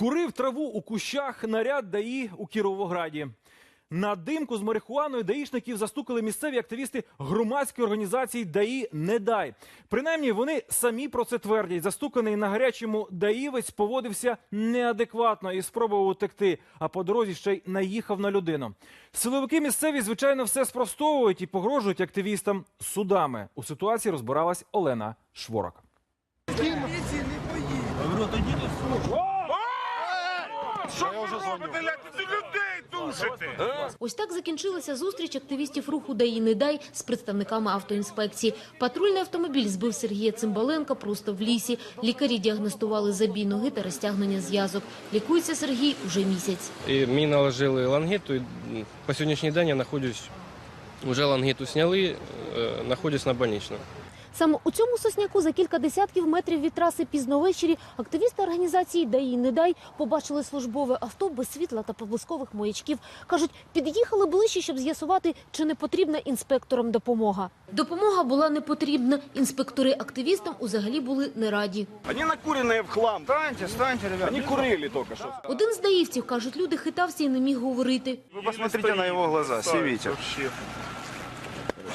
Курив траву у кущах наряд ДАІ у Кіровограді. На димку з марихуаною даїшників застукали місцеві активісти громадської організації ДАІ «Не дай». Принаймні вони самі про це твердять. Застуканий на гарячому даївець поводився неадекватно і спробував утекти, а по дорозі ще й наїхав на людину. Силовики місцеві, звичайно, все спростовують і погрожують активістам судами. У ситуації розбиралась Олена Шворак. Що ви робите? Ти людей душите! Ось так закінчилася зустріч активістів руху «Даї не дай» з представниками автоінспекції. Патрульний автомобіль збив Сергія Цимбаленка просто в лісі. Лікарі діагностували забій ноги та розтягнення зв'язок. Лікується Сергій уже місяць. І мені наложили лангіту. І по сьогоднішній день я знаходжусь, вже лангіту зняли, е, знаходжусь на больничному. Саме у цьому сосняку за кілька десятків метрів від траси пізно ввечері активісти організації «Даї не дай» побачили службове авто без світла та проблискових маячків. Кажуть, під'їхали ближче, щоб з'ясувати, чи не потрібна інспекторам допомога. Допомога була не потрібна. Інспектори активістам узагалі були не раді. Они накуренные в хлам. Станьте, станьте, ребята. Они курили только что. Один з даївців, кажуть, люди хитався і не міг говорити. Вы посмотрите на его глаза, видите.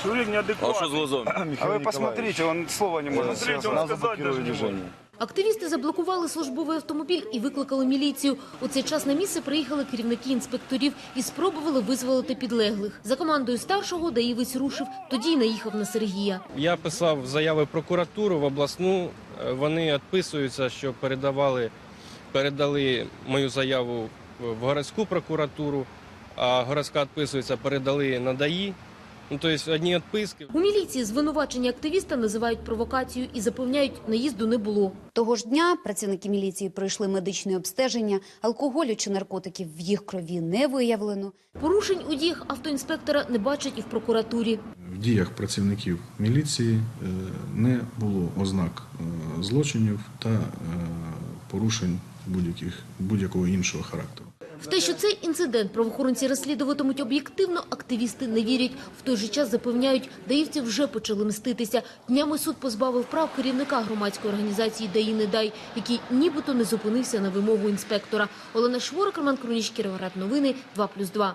Человек неадекватный. А что с глазами? А вы посмотрите, он слова не может Смотрите, он сказать даже не может. Активісти заблокували службовий автомобіль і викликали міліцію. У цей час на місце приїхали керівники інспекторів і спробували визволити підлеглих. За командою старшого Даївець рушив, тоді й наїхав на Сергія. Я писав заяви в прокуратуру в обласну. е, Вони відписуються, що передавали, передали мою заяву в городську прокуратуру, а городська відписується, передали на ДАІ. Ну, тобто одні відписки. У міліції звинувачення активіста називають провокацією і запевняють, наїзду не було. Того ж дня працівники міліції пройшли медичне обстеження. Алкоголю чи наркотиків в їх крові не виявлено. Порушень у діях автоінспектора не бачать і в прокуратурі. В діях працівників міліції е, не було ознак е, злочинів та е, порушень будь-яких будь-якого іншого характеру. В те, що цей інцидент правоохоронці розслідуватимуть об'єктивно, активісти не вірять. В той же час запевняють, даївці вже почали мститися. Днями суд позбавив прав керівника громадської організації «Даї не дай», який нібито не зупинився на вимогу інспектора. Олена Шворок, Роман Крунічкір, Новини, 2+,2.